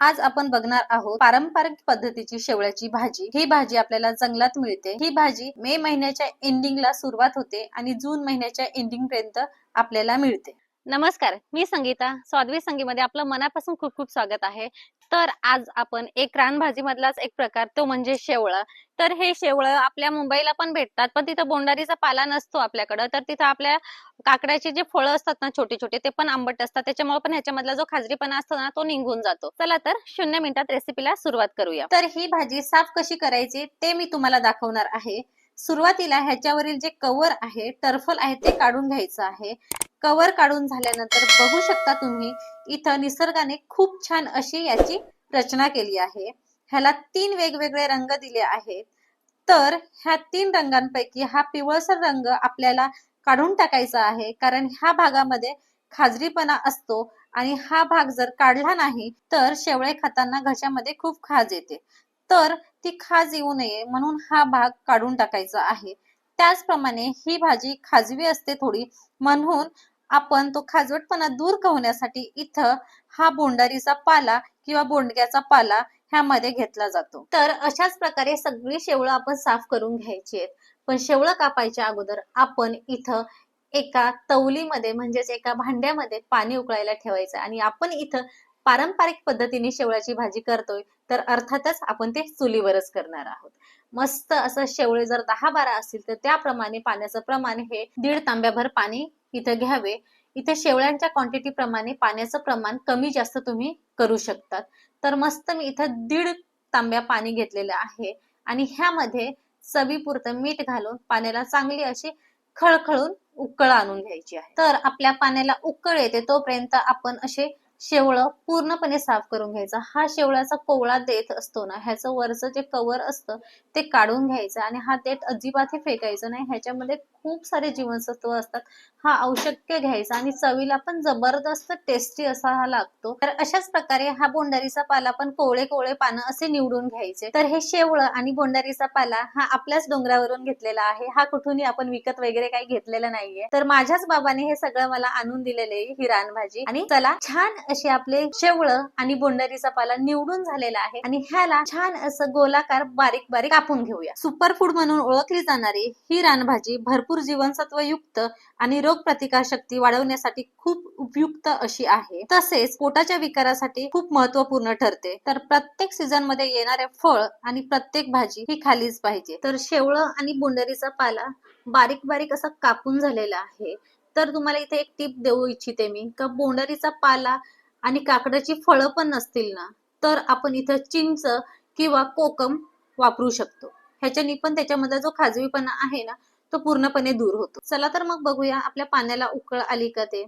आज आपण बघणार आहोत पारंपरिक पद्धतीची शेवळ्याची भाजी. ही भाजी आपल्याला जंगलात मिळते. ही भाजी मे महिन्याच्या एंडिंगला सुरुवात होते आणि जून महिन्याच्या एंडिंग पर्यंत आपल्याला मिळते. नमस्कार मी संगीता. स्वादवी संगीमध्ये आपलं मनापासून खूप खूप स्वागत आहे. तर आज आपण एक रानभाजी मधलाच एक प्रकार तो म्हणजे शेवळं. तर हे शेवळं आपल्या मुंबईला पण भेटतात पण तिथं बोंडारीचा पाला नसतो आपल्याकडं. तर तिथं आपल्या काकड्याचे जे फळं असतात ना छोटे छोटे ते पण आंबट असतात. त्याच्यामुळे पण ह्याच्यामधला जो खाजरीपणा असतो ना तो निघून जातो. चला तर शून्य मिनिटात रेसिपीला सुरुवात करूया. तर ही भाजी साफ कशी करायची ते मी तुम्हाला दाखवणार आहे. सुरुवातीला ह्याच्यावरील जे कवर आहे टर्फल आहे ते काढून घ्यायचं आहे. कवर काढून झाल्यानंतर बघू शकता तुम्ही इथं निसर्गाने खूप छान अशी याची रचना केली आहे. ह्याला तीन वेगवेगळे रंग दिले आहेत. तर ह्या तीन रंगांपैकी हा पिवळसर रंग आपल्याला काढून टाकायचा आहे कारण ह्या भागामध्ये खाजरीपणा असतो आणि हा भाग जर काढला नाही तर शेवळे खाताना घशामध्ये खूप खाज येते. तर ती खाज येऊ नये म्हणून हा भाग काढून टाकायचा आहे. त्याचप्रमाणे ही भाजी खाजवी असते थोडी म्हणून आपण तो खाजवटपणा दूर होण्यासाठी इथं हा बोंडारीचा पाला किंवा बोंडग्याचा पाला ह्यामध्ये घेतला जातो. तर अशाच प्रकारे सगळी शेवळं आपण साफ करून घ्यायची आहेत. पण शेवळं कापायच्या अगोदर आपण इथं एका तवलीमध्ये म्हणजेच एका भांड्यामध्ये पाणी उकळायला ठेवायचं आणि आपण इथं पारंपरिक पद्धतीने शेवळ्याची भाजी करतोय तर अर्थातच आपण ते चुलीवरच करणार आहोत. मस्त असं शेवळे जर दहा बारा असतील तर त्याप्रमाणे पाण्याचं प्रमाण हे दीड तांब्याभर पाणी इथं घ्यावे. इथे शेवळ्यांच्या क्वांटिटी प्रमाणे पाण्याचं प्रमाण कमी जास्त तुम्ही करू शकतात. तर मस्त मी इथं दीड तांब्या पाणी घेतलेलं आहे आणि ह्यामध्ये चवीपुरतं मीठ घालून पाण्याला चांगली अशी खळखळून उकळ आणून घ्यायची आहे. तर आपल्या पाण्याला उकळ येते तोपर्यंत आपण असे शेवळं पूर्णपणे साफ करून घ्यायचं. हा शेवळ्याचा कोवळा देठ असतो ना ह्याचं वरचं जे कवर असतं ते काढून घ्यायचं आणि हा देठ अजिबातही फेकायचं नाही. ह्याच्यामध्ये खूप सारे जीवनसत्व असतात. हा औषध्य घ्यायचा आणि चवीला पण जबरदस्त टेस्टी असा हा लागतो. तर अशाच प्रकारे हा बोंडारीचा पाला पण कोवळे कोवळे पानं असे निवडून घ्यायचे. तर हे शेवळं आणि बोंडारीचा पाला हा आपल्याच डोंगरावरून घेतलेला आहे. हा कुठूनही आपण विकत वगैरे काही घेतलेला नाहीये. तर माझ्याच बाबाने हे सगळं मला आणून दिलेले आहे ही रानभाजी. आणि चला छान असे आपले शेवळ आणि बोंडारीचा पाला निवडून झालेला आहे. आणि ह्याला छान असं गोलाकार बारीक बारीक कापून घेऊया. सुपर फूड म्हणून ओळखली जाणारी ही रानभाजी भरपूर जीवनसत्व युक्त आणि रोगप्रतिकारशक्ती शक्ती वाढवण्यासाठी खूप उपयुक्त अशी आहे. तसेच पोटाच्या विकारासाठी खूप महत्त्वपूर्ण ठरते. तर प्रत्येक सीझनमध्ये येणारे फळ आणि प्रत्येक भाजी ही खालीच पाहिजे. तर शेवळ आणि बोंडरीचा पाला बारीक बारीक असा कापून झालेला आहे. तर तुम्हाला इथे एक टिप देऊ इच्छिते मी. का बोंडरीचा पाला आणि काकडाची फळं पण नसतील ना तर आपण इथं चिंच किंवा कोकम वापरू शकतो. ह्याच्यानी पण त्याच्यामध्ये जो खाजवीपणा आहे ना तो पूर्णपणे दूर होतो. चला तर मग बघूया आपल्या पाण्याला उकळ आली का ते.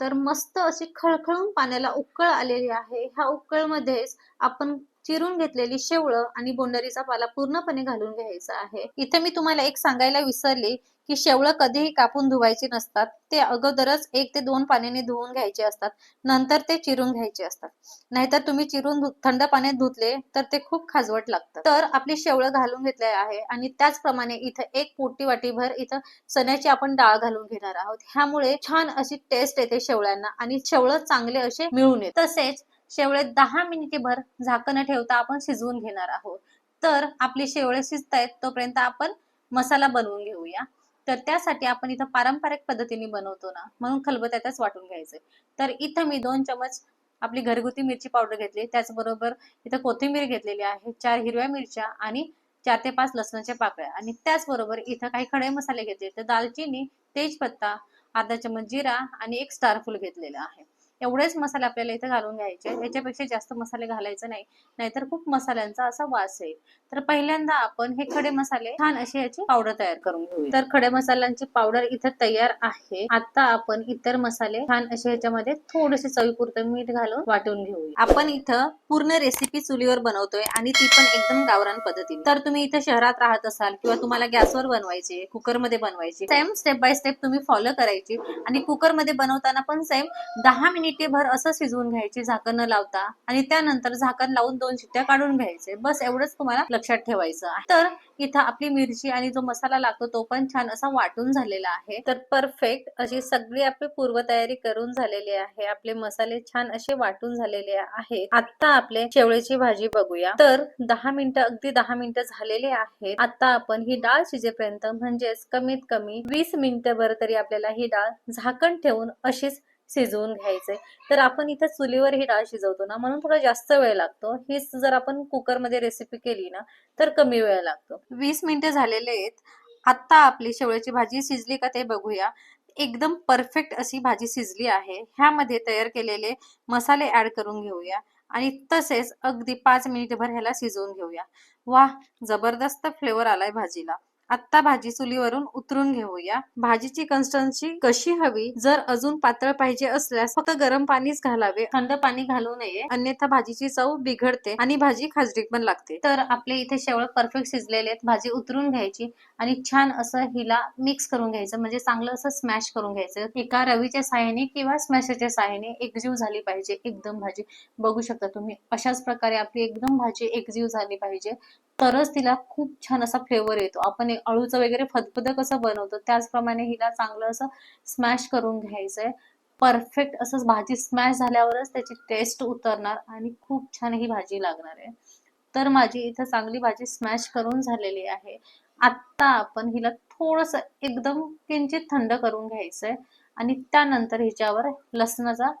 तर मस्त अशी खळखळून पाण्याला उकळ आलेली आहे. ह्या उकळ मध्येच आपण चिरून घेतलेली शेवळं आणि बोंडरीचा पाला पूर्णपणे घालून घ्यायचा आहे. इथे मी तुम्हाला एक सांगायला विसरले की शेवळं कधीही कापून धुवायची नसतात. ते अगोदरच एक ते दोन पाण्याने धुवून घ्यायचे असतात. नंतर ते चिरून घ्यायचे असतात. नाहीतर तुम्ही चिरून थंड पाण्यात धुतले तर ते खूप खाजवट लागतं. तर आपली शेवळं घालून घेतले आहे आणि त्याचप्रमाणे इथं एक पोटी वाटीभर इथं चण्याची आपण डाळ घालून घेणार आहोत. ह्यामुळे छान अशी टेस्ट येते शेवळ्यांना आणि शेवळं चांगले असे मिळून येत. तसेच शेवळे दहा मिनिटे भर झाकण ठेवता आपण शिजवून घेणार आहोत. तर आपली शेवळे शिजतायत तोपर्यंत आपण मसाला बनवून घेऊया. तर त्यासाठी आपण इथं पारंपरिक पद्धतीने बनवतो ना म्हणून खलबत्यातच वाटून घ्यायचे. तर इथं मी दोन चमच आपली घरगुती मिरची पावडर घेतली. त्याचबरोबर इथं कोथिंबीर घेतलेली आहे चार हिरव्या मिरच्या आणि चार ते पाच लसणाच्या पाकळ्या. आणि त्याचबरोबर इथं काही खडे मसाले घेतले. तर दालचिनी तेजपत्ता अर्धा चमच जिरा आणि एक स्टारफूल घेतलेला घेतलेलं आहे. एवढेच मसाले आपल्याला इथे घालून घ्यायचे याच्यापेक्षा जास्त मसाले घालायचे नाही. नाहीतर खूप मसाल्यांचा असा वास येईल. तर पहिल्यांदा आपण हे खडे मसाले छान अशी याची पावडर तयार करून घेऊ तर खडे मसाल्यांची पावडर इथे तयार आहे. आता आपण इतर मसाले छान असे ह्याच्यामध्ये थोडेसे चवीपुरतं मीठ घालून वाटून घेऊ आपण इथं पूर्ण रेसिपी चुलीवर बनवतोय आणि ती पण एकदम गावरान पद्धतीने. तर तुम्ही इथं शहरात राहत असाल किंवा तुम्हाला गॅसवर बनवायची कुकरमध्ये बनवायची सेम स्टेप बाय स्टेप तुम्ही फॉलो करायची. आणि कुकरमध्ये बनवताना पण सेम दहा मिनिट मिनिटेभर असं शिजवून घ्यायची झाकण न लावता. आणि त्यानंतर झाकण लावून दोन शिट्ट्या काढून घ्यायचे. बस एवढंच तुम्हाला लक्षात ठेवायचं तर इथं आपली मिरची आणि जो मसाला लागतो तो पण छान असा वाटून झालेला आहे. तर परफेक्ट अशी सगळी आपली पूर्वतयारी करून झालेली आहे. आपले मसाले छान असे वाटून झालेले आहेत. आता आपले शेवळ्याची भाजी बघूया. तर दहा मिनिटं अगदी दहा मिनिटं झालेले आहेत. आता आपण ही डाळ शिजेपर्यंत म्हणजेच कमीत कमी वीस मिनिटं भर तरी आपल्याला ही डाळ झाकण ठेवून अशीच शिजवून घ्यायचंय तर आपण इथं चुलीवर ही डाळ शिजवतो ना म्हणून थोडा जास्त वेळ लागतो. हीच जर आपण कुकरमध्ये रेसिपी केली ना तर कमी वेळ लागतो. वीस मिनिटं झालेले आहेत. आता आपली शेवळ्याची भाजी शिजली का ते बघूया. एकदम परफेक्ट अशी भाजी शिजली आहे. ह्यामध्ये तयार केलेले मसाले ऍड करून घेऊया. आणि तसेच अगदी पाच मिनिटभर ह्याला शिजवून घेऊया. वाह जबरदस्त फ्लेवर आलाय भाजीला. आत्ता भाजी चुलीवरून उतरून घेऊया. भाजीची कन्सिस्टन्सी कशी हवी? जर अजून पातळ पाहिजे असल्यास फक्त गरम पाणीच घालावे. थंड पाणी घालू नये. अन्यथा भाजीची चव बिघडते आणि भाजी खाजरीक पण लागते. तर आपले इथे शेवळ परफेक्ट शिजलेले आहेत. भाजी उतरून घ्यायची आणि छान असं हिला मिक्स करून घ्यायचं. म्हणजे चांगलं असं स्मॅश करून घ्यायचं. एका रवीच्या साह्याने किंवा स्मॅशरच्या साह्याने एकजीव झाली पाहिजे. एकदम भाजी. बघू शकता तुम्ही. अशाच प्रकारे आपली एकदम भाजी एकजीव झाली पाहिजे. तरच तिला खूप छान असा फ्लेवर येतो. आपण अळूचं वगैरे फदफद कसं बनवतो. त्याचप्रमाणे हिला चांगलं असं स्मॅश करून घ्यायचंय. परफेक्ट असं भाजी स्मॅश झाल्यावरच त्याची टेस्ट उतरणार आणि खूप छान ही भाजी लागणार आहे. तर माझी इथं चांगली भाजी स्मॅश करून झालेली आहे. आत्ता आपण हिला थोडस एकदम किंचित थंड करून घ्यायचंय आणि त्यानंतर हिच्यावर लसणाचा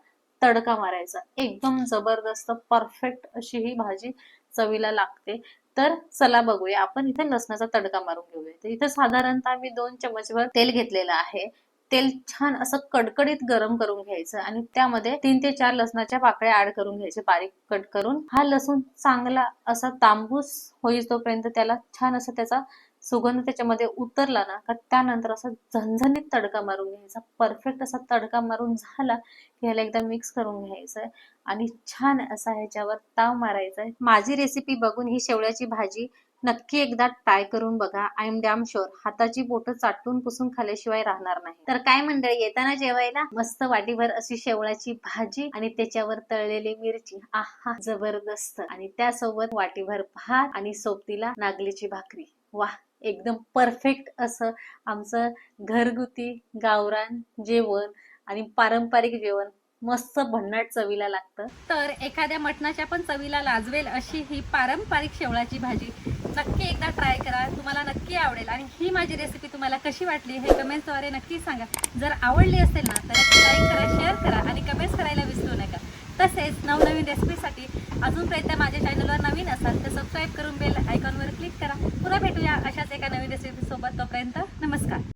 तडका मारायचा. एकदम जबरदस्त परफेक्ट अशी ही भाजी चवीला लागते. तर चला बघूया आपण इथे लसणाचा तडका मारून घेऊया. तर इथे साधारणतः मी दोन चमचभर तेल घेतलेलं आहे. तेल छान असं कडकडीत गरम करून घ्यायचं आणि त्यामध्ये तीन ते चार लसणाच्या पाकळ्या ऍड करून घ्यायचे बारीक कट करून. हा लसूण चांगला असा तांबूस होईल तोपर्यंत त्याला छान असं त्याचा सुगंध त्याच्यामध्ये उतरला ना का त्यानंतर असा झणझणीत तडका मारून घ्यायचा. परफेक्ट असा तडका मारून झाला की ह्याला एकदा मिक्स करून घ्यायचंय. आणि छान असा ह्याच्यावर ताव मारायचा आहे माझी रेसिपी बघून ही शेवळ्याची भाजी नक्की एकदा ट्राय करून बघा. आय एम डॅम शुअर हाताची बोट चाटून पुसून खाल्ल्याशिवाय राहणार नाही. तर काय मंडळी येताना जेवायला? मस्त वाटीभर अशी शेवळ्याची भाजी आणि त्याच्यावर तळलेली मिरची. आहा जबरदस्त. आणि त्यासोबत वाटीभर भात आणि सोबतीला नागलीची भाकरी. वाह! एकदम परफेक्ट असं आमचं घरगुती गावरान जेवण आणि पारंपरिक जेवण मस्त भन्नाट चवीला लागतं. तर एखाद्या मटणाच्या पण चवीला लाजवेल अशी ही पारंपरिक शेवळाची भाजी नक्की एकदा ट्राय करा. तुम्हाला नक्की आवडेल. आणि ही माझी रेसिपी तुम्हाला कशी वाटली हे कमेंट्सद्वारे नक्की सांगा. जर आवडली असेल ना तर लाईक करा शेअर करा आणि कमेंट्स करायला विसरू नका. तसेच नवनवीन रेसिपीसाठी अजूनपर्यंत माझ्या चॅनलवर नवीन असाल तर सबस्क्राईब करून बेल आयकॉनवर क्लिक करा. पुन्हा भेटूया अशा एका नवीन रेसिपी सोबत तोपर्यंत नमस्कार.